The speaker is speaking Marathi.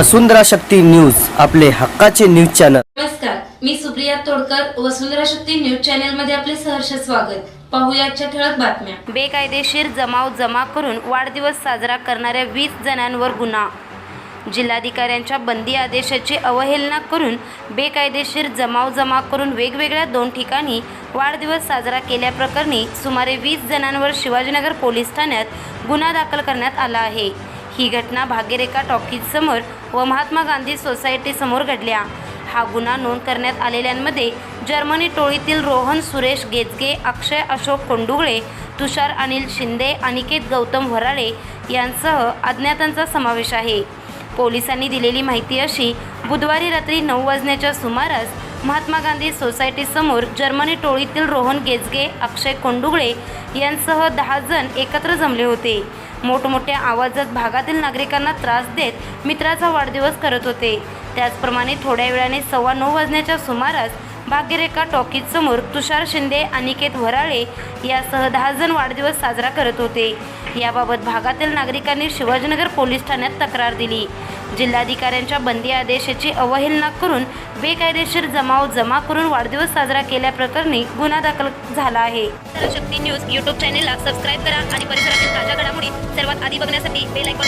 वसुंधरा शक्ती न्यूज आपले हक्काचे न्यूज चॅनल. नमस्कार मी सुप्रिया तोडकर वसुंधरा शक्ती न्यूज चॅनलमध्ये आपले सहर्ष स्वागत. पाहूया आजच्या ठळक बातम्या. बेकायदेशीर जमाव जमा करून वाढदिवस साजरा करणाऱ्या वीस जणांवर गुन्हा. जिल्हाधिकाऱ्यांच्या बंदी आदेशाची अवहेलना करून बेकायदेशीर जमाव जमा करून वेगवेगळ्या दोन ठिकाणी वाढदिवस साजरा केल्याप्रकरणी सुमारे वीस जणांवर शिवाजीनगर पोलीस ठाण्यात गुन्हा दाखल करण्यात आला आहे. ही घटना भाग्यरेखा टॉकीजसमोर व महात्मा गांधी सोसायटीसमोर घडल्या. हा गुन्हा नोंद करण्यात आलेल्यांमध्ये जर्मनी टोळीतील रोहन सुरेश गेजगे अक्षय अशोक कोंडुगळे तुषार अनिल शिंदे अनिकेत गौतम वराळे यांसह अज्ञातांचा समावेश आहे. पोलिसांनी दिलेली माहिती अशी बुधवारी रात्री नऊ वाजण्याच्या सुमारास महात्मा गांधी सोसायटीसमोर जर्मनी टोळीतील रोहन गेजगे अक्षय कोंडुगळे यांसह दहा जण एकत्र जमले होते. मोठमोठ्या आवाजात भागातील नागरिकांना त्रास देत मित्राचा वाढदिवस करत होते. त्याचप्रमाणे थोड्या वेळाने सव्वा नऊ वाजण्याच्या सुमारास भाग्यरेखा टॉकीज समोर तुषार शिंदे अनिकेत वराळे यासह दहा जण वाढदिवस साजरा करत होते. याबाबत भागातील नागरिकांनी शिवाजीनगर पोलीस ठाण्यात तक्रार दिली. जिल्हाधिकाऱ्यांच्या बंदी आदेशाची अवहेलना करून बेकायदेशीर जमाव जमा करून वाढदिवस साजरा केल्याप्रकरणी गुन्हा दाखल झाला आहे. शक्ती न्यूज यूट्यूब चॅनेलला सबस्क्राईब करा आणि परिसरातील ताज्या Di ba na sa tape, like,